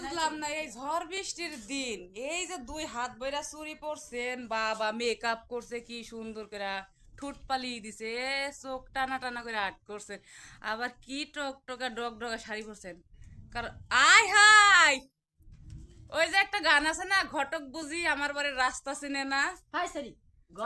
বুঝলাম না এই ঝড় বৃষ্টির দিন এই যে দুই হাত বইরা চুরি পরছেন বাবা মেকআপ করছে কি সুন্দর করে ঠোঁট পালিয়ে দিছে চোখ টানা টানা করে আট করছে আবার কি টক টকা ডগ ডগা শাড়ি পরছেন? কারণ আয় হাই ওই যে একটা গান আছে না ঘটক বুঝি আমার বাড়ির রাস্তা চিনে না?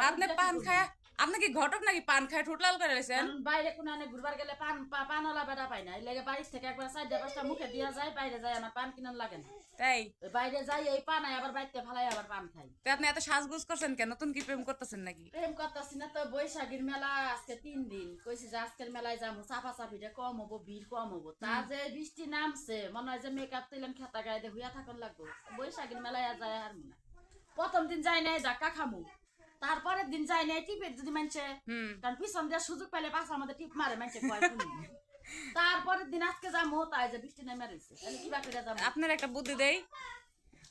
আপনি পান খায় আপনি কি ঘটক নাকি পান খায় ঠোঁট লাল করে লেছেন বাইরে কোনো আনে ঘুরবার গেলে পান পানওয়ালা বেটা পাই না। লাগে বাড়ির থেকে একবার চারটা পাঁচটা মুখে দিয়া যায় বাইরে যায় আমার পান কিনার লাগে না। তাই? বাইরে যাই এই পান আয় আবার বাড়িতে ফালাই আবার পান খাই। তো আপনি এত সাজগুজ করছেন কেন? নতুন কি প্রেম করতেছেন নাকি? প্রেম করতেছি না তো বৈশাখীর মেলা আজকে তিন দিন। কইছি যে আজকের মেলায় যাব চাপা চাপিটা কম হব ভিড় কম হব। তা যে বৃষ্টি নামছে মনে হয় যে মেকআপ তুলেন খেতা গায়ে হুইয়া থাকুন লাগবো। বৈশাখীর মেলায় আর যায় আর না। প্রথম দিন যাই নাই ধাক্কা খামু। তারপরের দিন যাই নাই টিপের যদি মানছে। কারণ পিছন দিয়ে সুযোগ পেলে পাশে আমাদের টিপ মারে মানছে। তারপরের দিন আজকে যাব তাই যে বৃষ্টি নেমে রয়েছে। তাহলে কি বাকি আপনার একটা বুদ্ধি দেই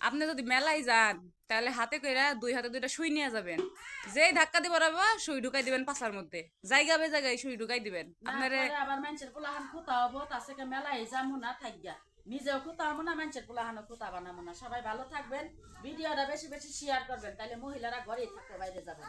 আপনি যদি মেলায় যান তাহলে হাতে কইরা দুই হাতে দুইটা সুই নিয়ে যাবেন। যেই ধাক্কা দিব রাবা সুই ঢুকাই দিবেন পাশার মধ্যে। জায়গা বে জায়গায় সুই ঢুকাই দিবেন। আপনারে আবার মানুষের খুঁতা হব? তার থেকে মেলায় যাব না থাকিয়া নিজেও কুতা হব না, মানুষের পোলাহানো খুঁতা বানাবো না। সবাই ভালো থাকবেন, ভিডিওটা বেশি বেশি শেয়ার করবেন তাহলে মহিলারা ঘরেই থাকতে বাইরে যাবেন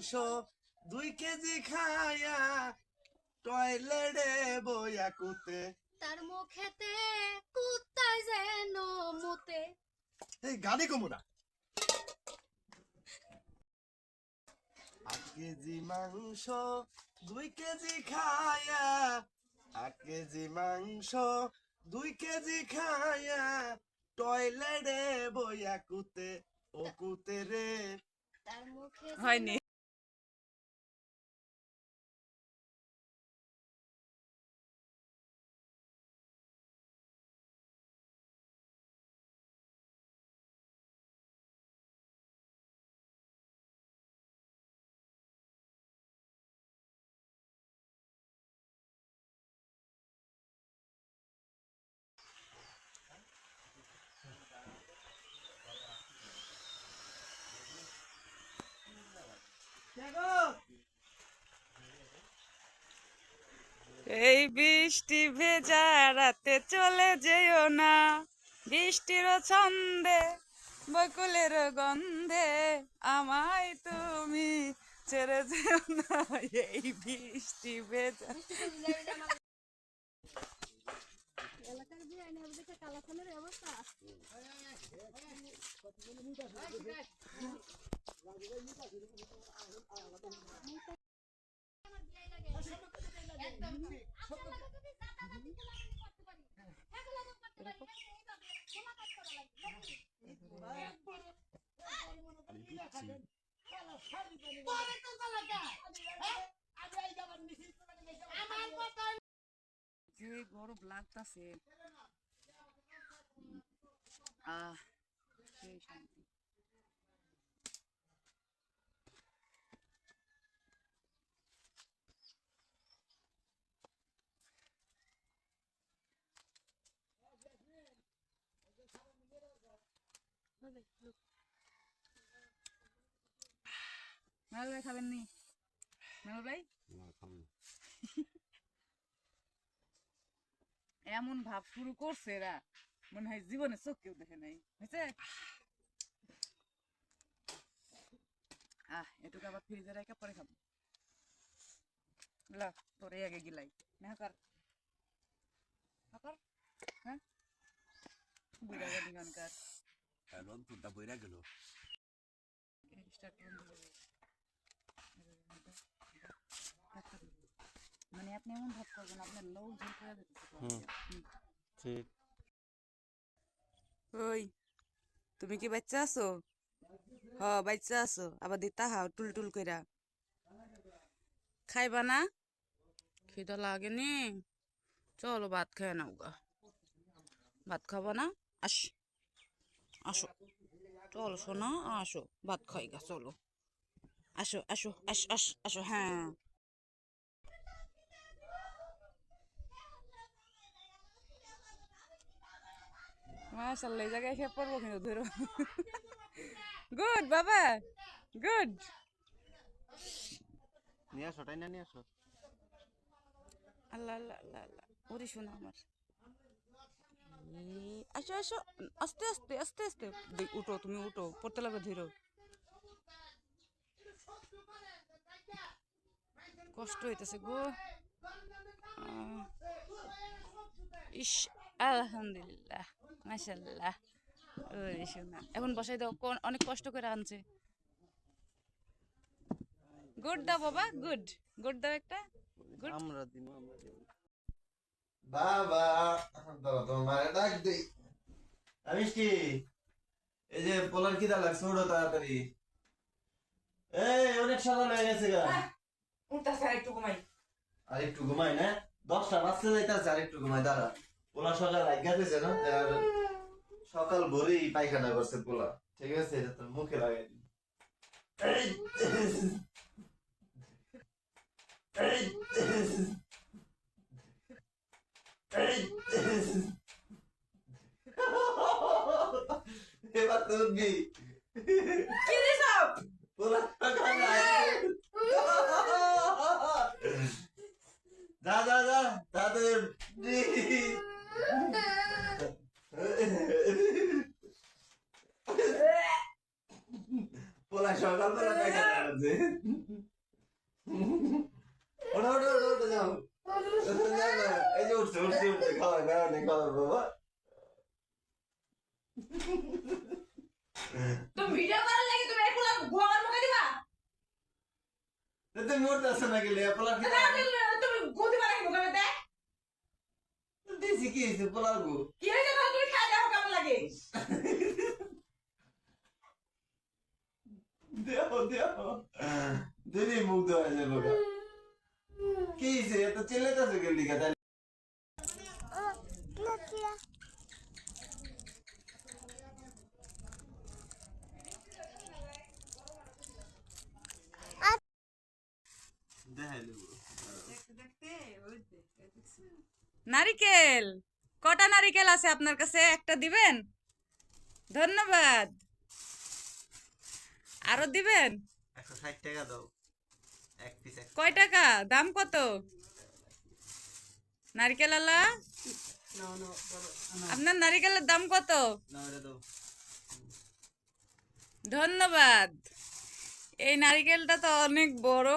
মাংস দুই কেজি খায়া টয়লেটে বইয়া কুতে। তার মুখেতে কুত্তায় যেন মুতে। এই গানে কমুনা আট কেজি মাংস দুই কেজি খায়া আট কেজি মাংস দুই কেজি খায়া টয়লেটে বইয়া কুতে। ও কুতে রে। তার মুখে হয়নি। এই বৃষ্টি ভেজা রাতে চলে যেও না। বৃষ্টির ছন্দে, বকুলের গন্ধে আমায় তুমি ছেড়ে যেও না। এই বৃষ্টি ভেজা। এলাকার যে হ্যাঁ গরম লাগতাছে আহ সেই শান্তি মেল ভাই খাবেন নি মেল ভাই এমন ভাব শুরু করছে এরা। মনে হয় জীবনে চোখ কেউ দেখে নাই। হয়েছে? আহ এটুকু আবার ফ্রিজে রেখে পরে খাব। লা তোর আগে গিলাই। না কর। কর। হ্যাঁ? বুড়া গানি বইরা গেল। মানে আপনি এমন ভাব করবেন আপনার লোক ঝোল করে ঠিক ওই তুমি কি বাচ্চা আছো? হ বাচ্চা আছো। আবার দিতা হাও টুল টুল কইরা। খাইবা না? খিদা লাগেনি? চলো ভাত খেয়ে নাও গা। ভাত খাবা না? আস। আসো। চলো শোনা আসো। ভাত খাই গা চলো। আসো আসো আস আস আসো হ্যাঁ। মাশাল্লাহ এই জায়গায় খেয়ে পড়ব কিন্তু ধরো। গুড বাবা। গুড। নিয়ে আসো তাই না নিয়ে আসো? আল্লাহ আল্লাহ আল্লাহ আল্লাহ। ওরে শোনা আমার। আসো আসো আস্তে আস্তে আস্তে আস্তে। উঠো, তুমি উঠো, পড়তে লাগবে ধীরো। কষ্ট হইতেছে গো। ইস, আলহামদুলিল্লাহ মাশাল্লাহ ওরে এখন বসাই দাও, কোন- অনেক কষ্ট করে আনছে। গুড দাও বাবা, গুড। গুড দাও একটা। গুড। আমরা দিব আমরা দিব। বাবা দাঁড়া তোমার মায়ের ডাক দেই। মিষ্টি এই যে পোলার খিদা লাগছে ওটা তাড়াতাড়ি। এই অনেক সকাল হয়ে গেছে গা। উঠতেছে আর একটু ঘুমাই। আর একটু ঘুমাই না? দশটা বাজতে যাইতেছে আর একটু ঘুমাই দাঁড়া। পোলা সকাল লাগিয়া দিয়েছে না? আর সকাল ভোরেই পায়খানা করছে পোলা। ঠিক আছে এটা তোর মুখে লাগাই দিই এই, এই, এই, এবার তো উঠবি কি দিছাও পোলা সকাল লাগে। যা যা যা তাড়াতাড়ি পোলা সকাল বেলা দেখা যাচ্ছে ওটা ওটা ওটা যাও। এই যে উঠছে উঠছে উঠছে খাওয়াই না অনেক খাওয়াই বাবা। তুমি ভিডিও করার লাগি তুমি একলা গোয়ার মুখে দিবা? তুমি উঠতে আসো না গেলে পোলা কি তুমি গদি মারা কি মুখে দে দিছি কি হয়েছে পোলার গো কি হইছে না তুমি খাই দেখো কেমন লাগে? দেও দেও দিদি মুখ দেওয়া যাবে কি কি হয়েছে এত চিল্লাইতেছে গেলি কথা নারিকেল। কটা নারিকেল আছে আপনার কাছে? একটা দিবেন? ধন্যবাদ। আরও দিবেন? টাকা দাও। কয় টাকা? দাম কত? নারিকেল আলা আপনার নারিকেলের দাম কত? ধন্যবাদ। এই নারিকেলটা তো অনেক বড়।